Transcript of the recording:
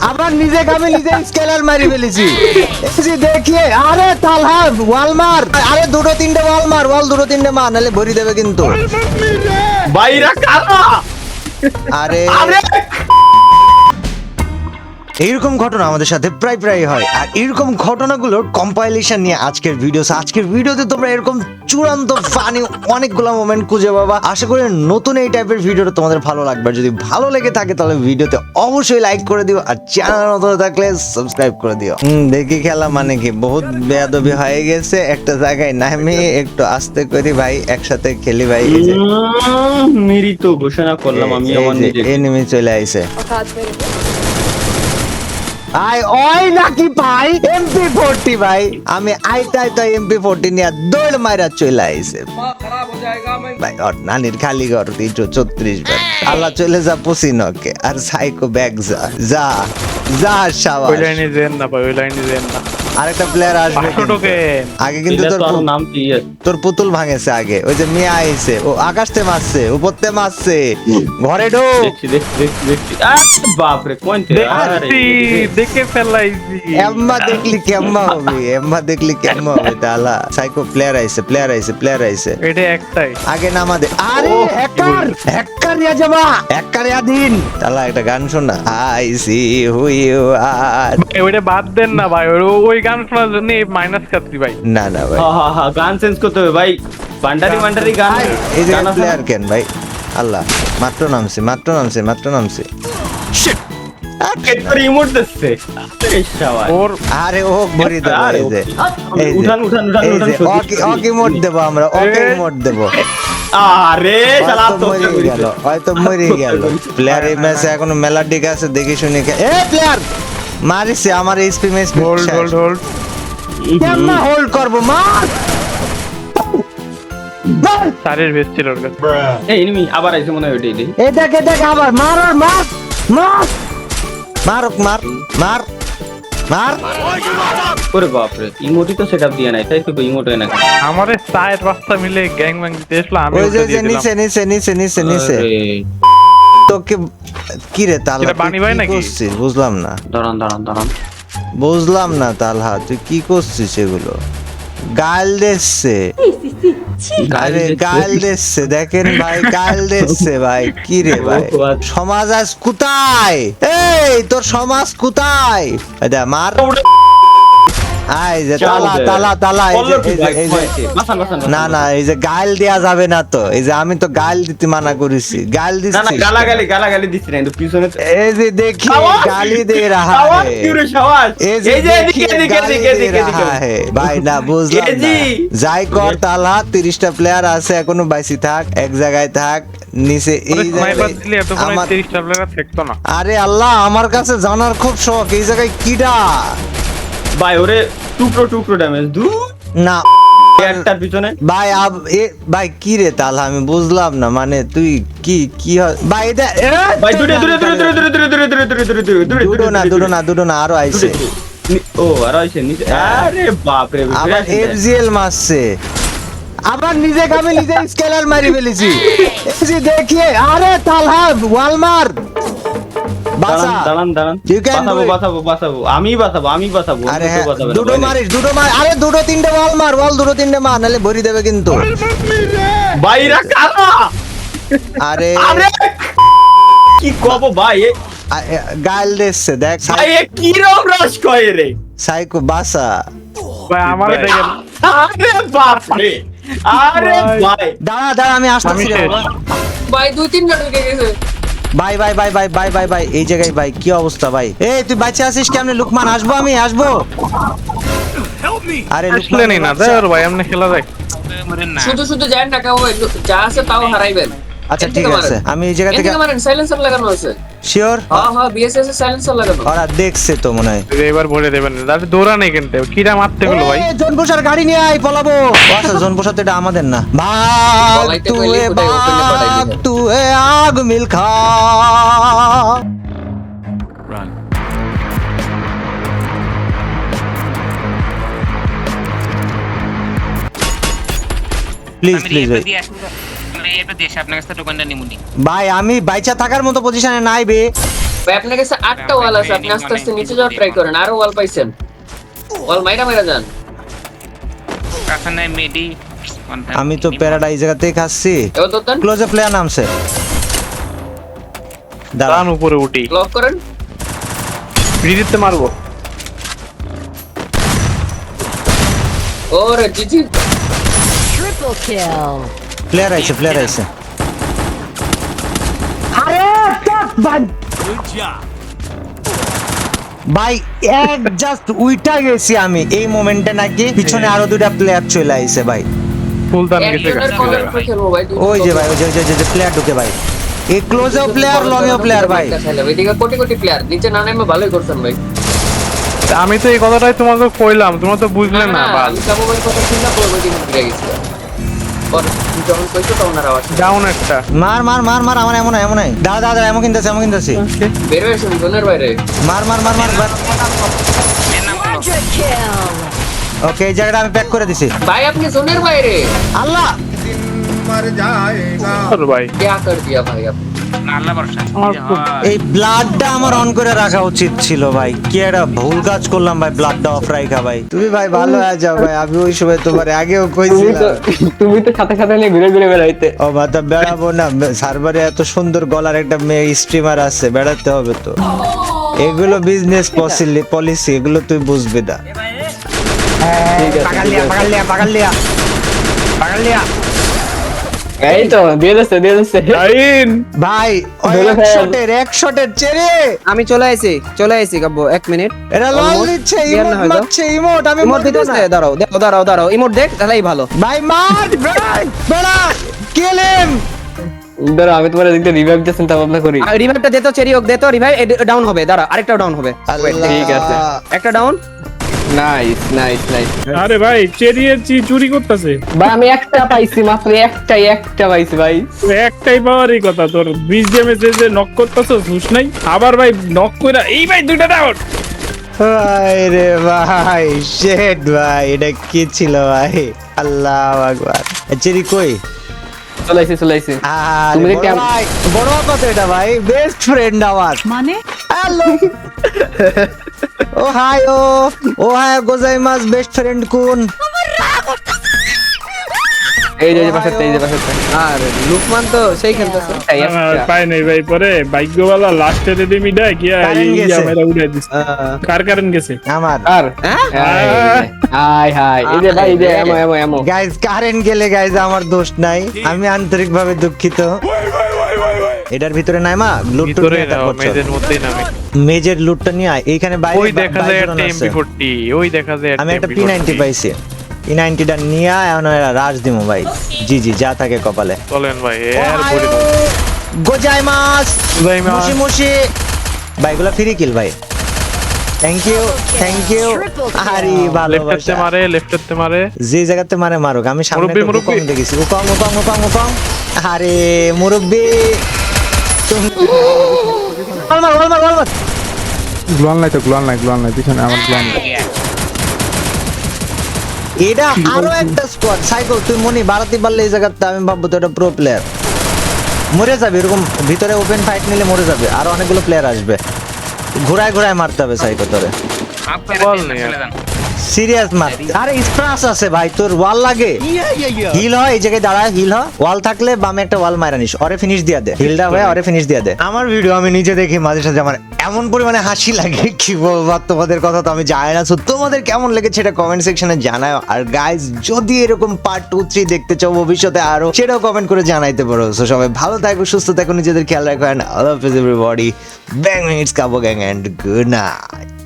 আবার নিজে খাবে নিজে স্কেলার মারি ফেলেছি। দেখিয়ে আরে তালহা ওয়াল মার আরে দুটো তিনটে ওয়াল মার ওয়াল দুটো তিনটে মার নাহলে ভরি দেবে কিন্তু। বাইরা কারা? আরে আরে! এইরকম ঘটনা আমাদের সাথে প্রায় প্রায় হয়। আর এরকম ঘটনাগুলোর কম্পাইলেশন নিয়ে আজকের ভিডিও আজকের ভিডিওতে তোমরা এরকম চূড়ান্ত ফানি অনেকগুলো মোমেন্ট খুঁজে পাবা। আশা করি নতুন এই টাইপের ভিডিওটা তোমাদের ভালো লাগবে। যদি ভালো লেগে থাকে তাহলে ভিডিওতে অবশ্যই লাইক করে দিও। আর চ্যানেল নতুন থাকলে সাবস্ক্রাইব করে দিও। দেখি খেলা মানে কি? বহুত বেয়াদবি হয়ে গেছে একটা জায়গায়। নামি একটু আস্তে করি ভাই একসাথে খেলি ভাই। মৃত ঘোষণা করলাম আমি আমার নিজে এনিমি চলে আইছে। আই ওই নাকি ভাই? এমপি ফোরটি ভাই। আমি আইতাই তো এমপি ফোরটি নিয়ে দৌড় মাইরা চলে আইছে। ভাই ওর নানির খালি ঘর তিনশো ছত্রিশ বার আল্লাহ চলে যা পুসিনকে আর সাইকো ব্যাগ যা। যা যা ওই লাইনে যেন না ভাই ওই লাইনে যেন না। আরেকটা প্লেয়ার আসবে আগে কিন্তু তোর তোর পুতুল ভাঙেছে আগে। ওই যে মিয়া আইছে। ও আকাশতে মারছে উপরতে মারছে। ঘরে বাপরে দেখে ফেলাইছি। এম্মা দেখলি কেম্মা হবে এম্মা দেখলি কেম্মা হবে তালা সাইকো প্লেয়ার আইছে প্লেয়ার আইছে প্লেয়ার আইছে। এটা একটাই। আগে নামা দে আরে ওহ, হ্যাকার হ্যাকার ইয়া যাবা হ্যাকার ইয়াদিন তালা একটা গান শোন না। I see who you are ভাই, ওইটা বাদ দেন না ভাই। ওই- ওই গান শোনার জন্য এই মাইনাস খাচ্ছি ভাই। না না ভাই। হা হা হা গান চেঞ্জ করতে হবে ভাই। বান্ডারি বান্ডারি গান। এই যে গান প্লেয়ার কেন ভাই? আল্লাহ মাত্র নামছে মাত্র নামছে মাত্র নামছে। এরপর ইমোট দিচ্ছে। ওর আরে ও ভরি দেবো এই যে ওকে। এই যে উঠান উঠান উঠান উঠান ওকে ওকে মোট দেবো আমরা ওকে মোট দেবো। আরে শালা তো মরে গেল হয়তো মরে গেল। প্লেয়ার এই ম্যাচে এখনও মেলাডিক আছে দেখে শুনে এ প্লেয়ার মারিছে আমার HP match hold hold hold কেমন হোল্ড করব মার মার! চারের ভেস ছিল ওর কাছে। এই এনিমি আবার আইছে মনে হয় ওইটাই দেখি এই দেখ এই দেখ আবার। মার আর মার মার। মারক মার মার মার। ওরে বাপরে ইমোটি তো সেটআপ দিয়ে নাই তাই তো ইমোট না আমারে চায়ের পাঁচটা মিলে গ্যাং ব্যাং দিতে আমি ওই যে নিচে নিচে নিচে নিচে নিচে। তোকে কি রে তালহা এটা বানি ভাই নাকি? করছিস? বুঝলাম না। দাঁড়ান দাঁড়ান দাঁড়ান। বুঝলাম না তালহা তুই কি করছিস এগুলো? গাল দিচ্ছে। গাল দিচ্ছে দেখেন ভাই গাল দিচ্ছে ভাই কি রে ভাই। আচ্ছা। সমাজ আজ কোথায়? এই তোর সমাজ কোথায়? মার। আমি তো গাল দিতে মানা গাল গালি দেখি যাই কর তালা 30টা প্লেয়ার আছে এখনও বাইসি থাক এক জায়গায় থাক নিচে এই আরে আল্লাহ আমার কাছে জানার খুব শখ এই জায়গায় কিডা? ভাই ওরে টুকরো টুকরো ড্যামেজ দু না। একটার পিছনে। ভাই আব এ ভাই কি রে আমি বুঝলাম না মানে তুই কি কি ভাই এটা ভাই দূরে দূরে দূরে দূরে দূরে দূরে দূরে দূরে দূরে দূরে দূরে দূরে দুটো না না না আরও আইছে। ও আর আইছে নিচে আরে বাপ রে আবার এফজিএল মারছে। আবার নিজেকে আমি নিজে স্কেলার মারি ফেলেছি। দেখিয়ে আরে তালহা ওয়ালমার দাঁড়ান দাঁড়ান বাঁচাবো বাঁচাবো বাঁচাবো। আমি বাঁচাবো আমি বাঁচাবো আরে হ্যাঁ দুটো মারিস দুটো মার আরে দুটো তিনটে ওয়াল মার ওয়াল দুটো তিনটে মার নাহলে ভরি দেবে কিন্তু। বাইরা কারা? আরে। আরে! কি কব ভাই গাল দিচ্ছে দেখ ভাই কি রকম রস কয় রে? সাইকো বাসা ভাই আমার দেখেন আরে বাপ রে আরে ভাই। দাঁড়া দাঁড়া আমি। বাবা ভাই দুই তিনটা ঢুকে গেছে। ভাই ভাই ভাই ভাই ভাই ভাই ভাই এই জায়গায় ভাই কি অবস্থা ভাই? এই তুই বাচ্চা আছিস কেমনে? লুকমান আসব আমি আসব। আরে আসলে লুকমান নেই না ওর ভাই এমনি খেলা যায় শুধু শুধু যায় না কেউ যা আছে তাও হারাইবেন। আচ্ছা ঠিক আছে। আমি এই জায়গা থেকে মারেন সাইলেন্সার লাগানো আছে শিওর হ্যাঁ হ্যাঁ বিএসএস এর সাইলেন্সার লাগানো ওরা দেখছে তো মনে হয়। এবার ভরে দেবেন দাদা দৌড়া নেই কিন্তু। কিরা মারতে গেলো ভাই? এই, জনপোষার গাড়ি নিয়ে আয় পলাবো। আচ্ছা জনপোষার তো এটা আমাদের না। ভাগ তুই ভাগ। তুই আগ মিলখা প্লিজ প্লিজ রিয়েপে আপনার কাছে টোকেনটা নিমুনি ভাই আমি বাইচা থাকার মতো পজিশনে নাই বে। ভাই আপনার কাছে আটটা ওয়াল আছে আপনি আস্তে আস্তে নিচে যাওয়ার ট্রাই করেন আরও ওয়াল পাইছেন। ওয়াল মাইরা মাইরা যান। মেডি আমি তো প্যারাডাইজ জায়গাতেই খাচ্ছি। ক্লোজে প্লেয়ার নামছে। দাঁড়া। দান উপরে উঠি। লক করেন। মারবো। ওরে জিজি। Triple kill. প্লেয়ার আইছে প্লেয়ার আইছে ভাই এক জাস্ট উইটা গেছি আমি। এই মোমেন্টে নাকি পিছনে আরও দুটা প্লেয়ার চলে আইছে ভাই ফুল দান গেছে। ভাই ওই যে ভাই ওই যে ওই যে প্লেয়ার ঢুকে ভাই এই ক্লোজেও প্লেয়ার লংয়েও প্লেয়ার ভাই এদিকে কোটি কোটি প্লেয়ার নিচে না নেমে ভালোই করছেন ভাই আমি তো এই কথাটাই তোমাকে কইলাম তোমরা তো বুঝলে না বাল। আমি কাবু ভাই কথা শুনলাম পরে ওই দিকে ডাউন একটা। মার মার মার মার আমার এমন এমন নাই। দাঁড়া দাঁড়া এমন কিনতেছে এমন কিনতেছি। বের হয়েছেন জোনের বাইরে। মার মার মার মার ওকে এই জায়গাটা আমি প্যাক করে দিছি। ভাই আপনি জোনের বাইরে। আল্লাহ! আর ভাই क्या कर दिया भाई आप আল্লাহ ভরসা আমার খুব- এই ব্লাডটা আমার অন করে রাখা উচিত ছিল ভাই কি একটা ভুল কাজ করলাম ভাই ব্লাডটা অফ রাখা ভাই তুমি ভাই ভালো হয়ে যাও ভাই আমি ওই সময় তোমার আগেও কইছিলাম তুমি তো সাথে সাথে নিয়ে ঘুরে ঘুরে বেড়াইতে ও মাথা বেড়াবো না সার্ভারে এত সুন্দর গলার একটা মেয়ে স্ট্রিমার আছে বেড়াতে হবে তো এগুলো বিজনেস পলিসি এগুলো তুই বুঝবি না ঠিক আছে পাগালিয়া পাগালিয়া পাগালিয়া পাগালিয়া এই তো দিয়ে দিচ্ছে দিয়ে দিচ্ছে। ভাই এক শটের এক শটের চেরে। আমি চলে আইছি চলে আইছি এক মিনিট। এরা লল দিচ্ছে ইমোট মারছে ইমোট আমি ইমোট দিতেছে দাঁড়াও দাঁড়াও দাঁড়াও দাঁড়াও ইমোট দেখ তাহলেই ভালো। ভাই মার ভাই বেড়া কিল হিম দাঁড়া আমি তোমার এদিকে রিভাইভ দিয়ে চিন্তা ভাবনা করি। রিভাইভটা দে তো চেরি হোক দে তো রিভাইভ ডাউন হবে দাঁড়া আরেকটাও ডাউন হবে। ঠিক আছে। একটা ডাউন নাইস নাইস নাইস আরে ভাই চেরিয়ে চুরি করতেছে। ভাই আমি একটা পাইছি মাত্র একটাই একটা পাইছি ভাই। একটাই পাওয়ারই কথা তোর বিশ ড্যামেজে যে নক করতেছ হুশ নাই। আবার ভাই নক কইরা এই ভাই দুইটা ডাউন ভাই রে ভাই শেট ভাই এটা কি ছিল ভাই? আল্লাহ আকবার। চেরি কই? চলে আইছি চলে আইছি। আরে তুমি বড় কেমন- ভাই বড় আপা এটা ভাই বেস্ট ফ্রেন্ড আমার। Money? হ্যালো ও হাই ও ও হাই গোজাইমাস বেস্ট ফ্রেন্ড কোন এই যে পাশে এই যে পাশে আর লুকমান তো সেই খেলতেছে। পাই নাই ভাই পরে ভাগ্যবালা লাস্টে রেডিমি দেয় কি। আমরা উড়াই দিছে। কার কারেন্ট গেছে? আমার। আর হ্যাঁ? Hi hi. এই যে ভাই এই যে এমো এমো এমো। গাইজ কারেন্ট গেলে গাইজ আমার দোষ নাই। আমি আন্তরিকভাবে দুঃখিত। এটার ভিতরে নাই মা লুট টুট ভিতরে নিয়ে তারপর মেজের মধ্যেই নামে। মেজের লুটটা নিয়ে আয় এইখানে বাইরে ওই দেখা যায় একটা আছে। এমপি ফোরটি ওই দেখা যায় আমি একটা পি নাইনটি পাইছি। পি নাইনটিটা নিয়ে আয়, এখন এরা রাজ দিমু ভাই। জি জি যা থাকে কপালে। চলেন ভাই এর মাস গোজাইমাস। মুশি মুশি! ভাই এগুলো ফ্রি কিল ভাই। Thank you thank you. আরে লেফটেতে ভালোবাসা। মারে লেফটেতে মারে। যে জায়গাতে মারে মারুক। আমি সামনে মুরব্বি, একটু মুরব্বি। কম দেখেছি। উপাং উপাং উপাং উপাং। আরে মুরব্বি! গ্লোয়াল নাই তো গ্লোয়াল নাই গ্লোয়াল নাই পিছনে আমার গ্লোয়াল নাই এটা আরও একটা স্কোয়াড সাইকো তুই মনি বাড়াতে পারলে এই জায়গাতে আমি ভাববো তো এটা প্রো প্লেয়ার মরে যাবে এরকম ভিতরে ওপেন ফাইট নিলে মরে যাবে। আর অনেকগুলো প্লেয়ার আসবে। ঘোরায় ঘোরায় মারতে হবে সাইকো তোরে। বল। সিরিয়াস মার আরে স্প্রাস আছে ভাই তোর ওয়াল লাগে? হিল হয় এই জায়গায় দাঁড়ায় হিল হয়। ওয়াল থাকলে বামে একটা ওয়াল মারা নিস। অরে ফিনিশ দিয়া দে। হিলটা হয়ে অরে ফিনিশ দিয়া দে। আমার ভিডিও আমি নিজে দেখি মাঝে সাথে আমার এমন পরিমাণে হাসি লাগে কি বলব তোমাদের কথা তো আমি জানি না। তোমাদের কেমন লেগেছে সেটা কমেন্ট সেকশনে জানাও। আর গাইজ যদি এরকম পার্ট টু থ্রি দেখতে চাও ভবিষ্যতে আরও সেটাও কমেন্ট করে জানাইতে পারো। সো সবাই ভালো থাকো সুস্থ থাকো নিজেদের খেয়াল রাখো and all of everybody bang it's কাবো gang and good night